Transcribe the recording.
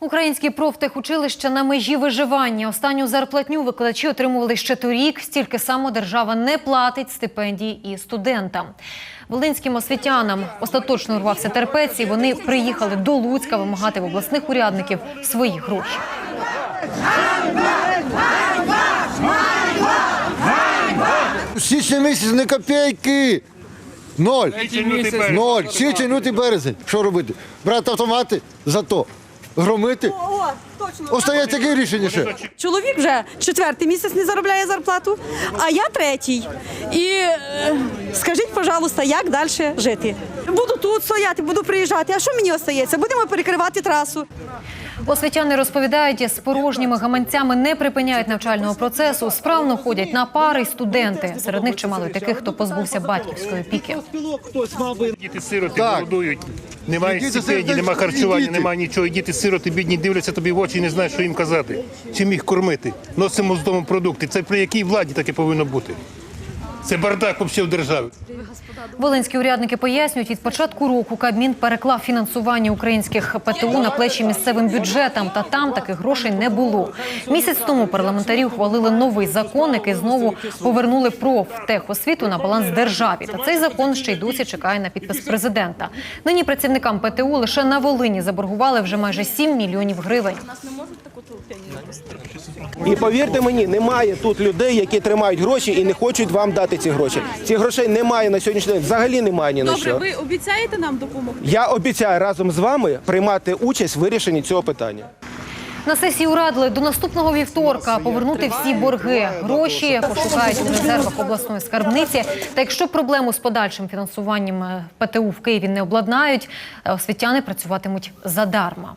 Українські профтехучилища на межі виживання. Останню зарплатню викладачі отримували ще торік. Стільки само держава не платить стипендії і студентам. Волинським освітянам остаточно урвався терпець, і вони приїхали до Луцька вимагати в обласних урядників свої гроші. Січня місяць не копійки. Ноль. Ноль. Січень, лютий, березень. Що робити? Брати автомати за то. Громити. О, точно. Остається яке рішення ще? Чоловік вже четвертий місяць не заробляє зарплату, а я третій. І е, скажіть, пожалуйста, як далі жити? Буду тут стояти, буду приїжджати. А що мені остається? Будемо перекривати трасу. Освітяни розповідають, з порожніми гаманцями не припиняють навчального процесу. Справно ходять на пари й студенти. Серед них чимало й таких, хто позбувся батьківської опіки. Діти сироти Так. голодують. Немає Діти стипендій, немає харчування, немає нічого. І діти сироти бідні дивляться тобі в очі і не знають, що їм казати. Чим їх кормити. Носимо з дому продукти. Це при якій владі таке повинно бути? Це бардак взагалі в державі. Волинські урядники пояснюють, від початку року Кабмін переклав фінансування українських ПТУ на плечі місцевим бюджетам, та там таких грошей не було. Місяць тому парламентарі ухвалили новий закон, який знову повернули профтехосвіту на баланс державі. Та цей закон ще й досі чекає на підпис президента. Нині працівникам ПТУ лише на Волині заборгували вже майже 7 мільйонів гривень. І повірте мені, немає тут людей, які тримають гроші і не хочуть вам дати ці гроші. Цих грошей немає на сьогоднішній день. Взагалі немає ні на Добре, що. ви обіцяєте нам допомогти? Я обіцяю разом з вами приймати участь в вирішенні цього питання. На сесії урадили до наступного вівторка повернути всі борги. Гроші пошукають у резервах обласної скарбниці. Та якщо проблему з подальшим фінансуванням е, ПТУ в Києві не обладнають, е, освітяни працюватимуть задарма.